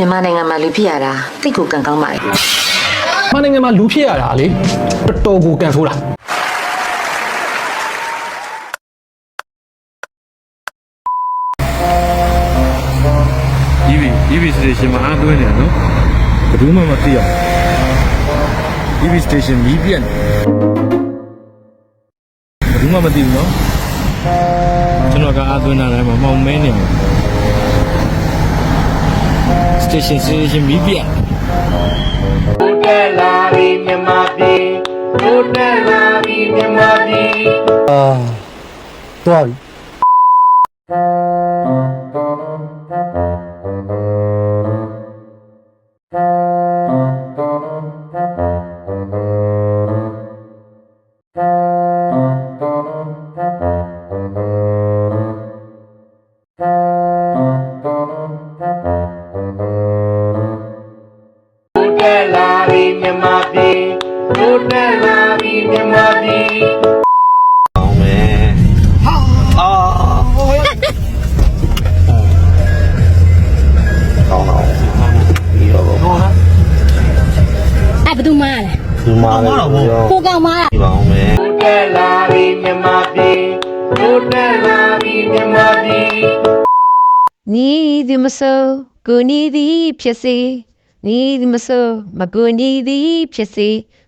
မြန်မာနိုင်ငံမှာလူဖြစ်ရတာတိတ်ကိုကံကောင်းပါလေမန်နိုင်ငံမှာလူဖြစ်ရတာလေတော်တော်ကိုကန်ဆိုးတာ EV EV station မှာအားသွင်းနေတယ်နော်ဘယ်သူမှမသိအောင် EV station မီးပြတ်နေဘယ်သူမှမသိဘူးနော်ကျွန်တော်ကအားသွင်းတာလည်းမမောင်မဲနေမှာ 这些这些没变。啊，多？ တက်လာပြီမြန်မာပြည်အဲ့ဘယ်သူမားလဲဒီမှာလည်းပြောကိုကောင်မားလားတိုးတက်လာပြီမြန်မာပြည်တိုးတက်လာပြီမြန်မာပြည်နီးသည်မဆိုကိုနီးသည်ဖြစ်စေနီးသည်မဆိုမကိုနီးသည်ဖြစ်စေ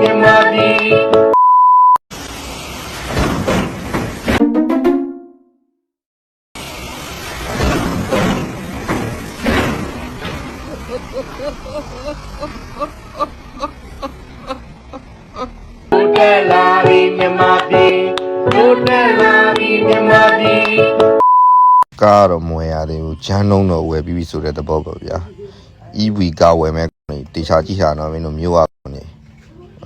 မြန်မာပြည်တိုးတက်လာပြီမြန်မာပြည်တိုးတက်လာပြီမြန်မာပြည်ကားတော့မဝယ်ရသေးဘူးဂျမ်းလုံးတော့ဝယ်ပြီးပြီဆိုတဲ့သဘောပေါ့ဗျာ EV ကားဝယ်မဲ့နေတေချာကြည့်တာတော့မင်းတို့မျိုးရနေ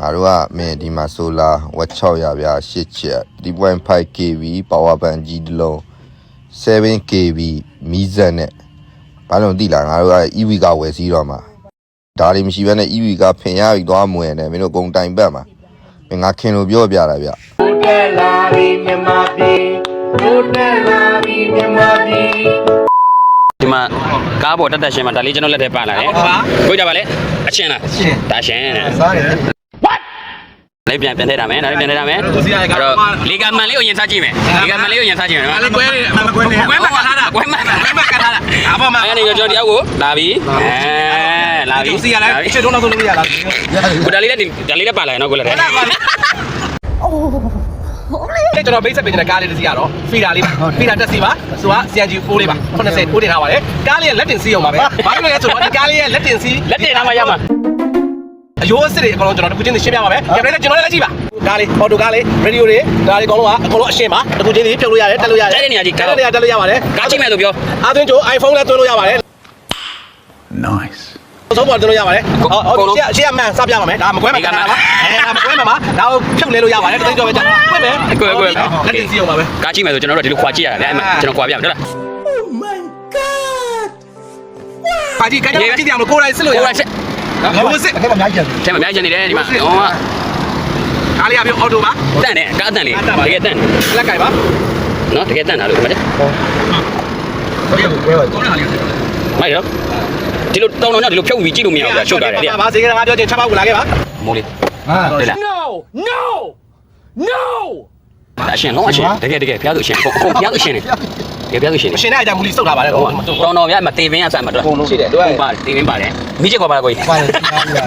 ငါတို့ကမင်းဒီမှာဆိုလာဝက်6ရဗျာ8ချက်3.5 kV power bank ကြီးတစ်လုံး7 kV မီးစက်နဲ့ဘာလို့သိလားငါတို့က EV ကားဝယ်စီးတော့မှာဒါတွေမရှိဘဲနဲ့ EV ကားဖင်ရပြီးသွားမွေနဲ့မင်းတို့ဂုံတိုင်ပတ်မှာမင်းငါခင်လို့ပြောပြတာဗျတိုးတက်လာပြီမြန်မာပြည်တိုးတက်လာပြီမြန်မာပြည်ဒီမှာကားပေါ်တက်တက်ရှင်းမှာဒါလေးကျွန်တော်လက်ထဲပါလာတယ်ဟုတ်ပါကိုကြပါလေအချင်းလားအချင်းဒါရှင်းတယ်စားတယ် လေးပြန်ပြန်ထည့်ထားမယ်ဒါလေးပြန်ထည့်ထားမယ်အဲ့တော့လီဂါမန်လေးကိုရင်စားကြည့်မယ်လီဂါမန်လေးကိုရင်စားကြည့်မယ်နော်ကွဲနေမကွဲနေကွဲမှာကထားတာကွဲမှာကွဲမှာကထားတာအပေါ်မှာအဲ့ဒီကျွန်တော်တယောက်ကိုလာပြီအဲလာပြီစီရလဲချွတ်တော့တော့လို့ရလားကိုဒါလေးလည်းဒါလေးလည်းပါလာရနော်ကိုလည်းတဲ့ကျွန်တော်မိတ်ဆက်ပေးတဲ့ကားလေးတစ်စီးရတော့ဖီတာလေးပါဖီတာတက်စီပါဆိုတော့ CNG 4လေးပါ80 4တင်ထားပါတယ်ကားလေးရဲ့လက်တင်စီးအောင်ပါပဲဘာလို့လဲဆိုတော့ဒီကားလေးရဲ့လက်တင်စီးလက်တင်ထားမှရမှာ အယိုးအစ်စ်တွေအကုန်လုံးကျွန်တော်တစ်ခုချင်းရှင်းပြပါမယ်ကင်မရာနဲ့ကျွန်တော်လည်းကြည့်ပါကားလေးအော်တိုကားလေးရေဒီယိုတွေဒါလေးအကုန်လုံးကအကုန်လုံးအရှင်းပါတစ်ခုချင်းလေးဖြုတ်လို့ရတယ်တက်လို့ရတယ်တဲ့တဲ့နေရာကြီးတက်ကားတဲ့နေရာတက်လို့ရပါတယ်ကားကြည့်မယ်လို့ပြောအားသွင်းကြို iPhone လည်းသွင်းလို့ရပါတယ် nice သုံးပေါ်သွင်းလို့ရပါတယ်ဟုတ်ဟုတ်ရှေ့ရှေ့မှန်စပြပါမယ်ဒါမကွဲမှာကားပါအဲဒါမကွဲမှာပါဒါကိုဖြုတ်လဲလို့ရပါတယ်တိတ်ကြောပဲကြာကွဲမယ်လက်တင်စီအောင်ပါပဲကားကြည့်မယ်ဆိုကျွန်တော်တို့ဒီလိုခွာကြည့်ရတယ်အဲ့မှာကျွန်တော်ခွာပြမယ်ဟုတ်လားပါကြီးကကြည့်ကြည့်အောင်လို့ကိုယ်တိုင်စစ်လို့ရဟိုပါကချက် ရိုးစစ်အဲ့မှာအများကြီးကျန်ထဲမှာအများကြီးနေတယ်ဒီမှာဟောကားလေးရပြီးအော်တိုပါတန့်တယ်ကားတန့်လေးတကယ်တန့်လက်ကင်ပါနော်တကယ်တန့်တာလို့မှတ်တယ်ဟုတ်ရဲ့ဘယ်လိုလဲမိုက်တော့ဒီလိုတောင်းတောင်းညဒီလိုဖြုတ်ပြီးကြည့်လို့မရဘူးဗျာရှုပ်တာလေတဲ့ပါစေကငါပြောချင်းချက်ပေါက်ကိုလာခဲ့ပါမိုးလေးဟာဟုတ်လား No no no အရှင်လုံးအရှင်တကယ်တကယ်ဖျားသူအရှင်ကိုကိုဖျားသူအရှင်လေ တကယ်ဖျားသူအရှင်မလေရှင်တဲ့အကြမူလီစုတ်ထားပါတယ်ဟိုဟိုတောင်းတော်ဗျာမတေပင်ရစမ်းမှာတော့ရှိတယ်ဟုတ်ပါတေပင်ပါတယ်မိချက်ခေါ်ပါလားကိုကြီးပါတယ်စားရ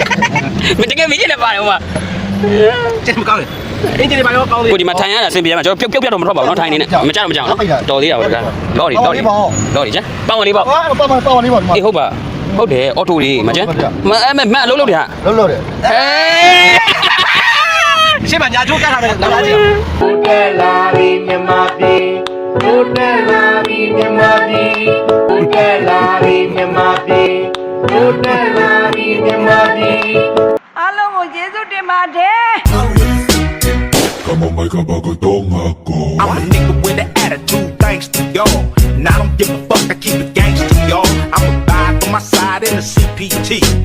မတကယ်မိချက်လည်းပါတယ်ဟိုမှာကျမကောင်းတယ်အင်ဂျင်တွေပါရောကောင်းသေးကိုဒီမှာထိုင်ရတာအဆင်ပြေမှာကျွန်တော်ပြုတ်ပြုတ်ပြတ်တော့မထွက်ပါဘူးနော်ထိုင်နေနဲ့မကြတော့မကြအောင်နော်တော်သေးတာပါကလော်ရီလော်ရီလော်ရီချမ်းပေါင်းလေးပေါ့ဟာပါပါပါလေးပါဒီမှာအေးဟုတ်ပါဟုတ်တယ်အော်တိုလေးမချမ်းမအဲ့မမအလုံးလုံးတယ်ဟာလုံးလုံးတယ်ဟေးရှင်းပါညာချိုးကတ်ထားတယ်လာလာကြည့်တိုးတက်လာ கூட்டலாவி நிம்மதி கூட்டலாவி Come on, make a don't go. I'm a nigga with an attitude, thanks to y'all. Now I don't give a fuck, I keep it gangster, y'all. I'm a vibe for my side in the CPT.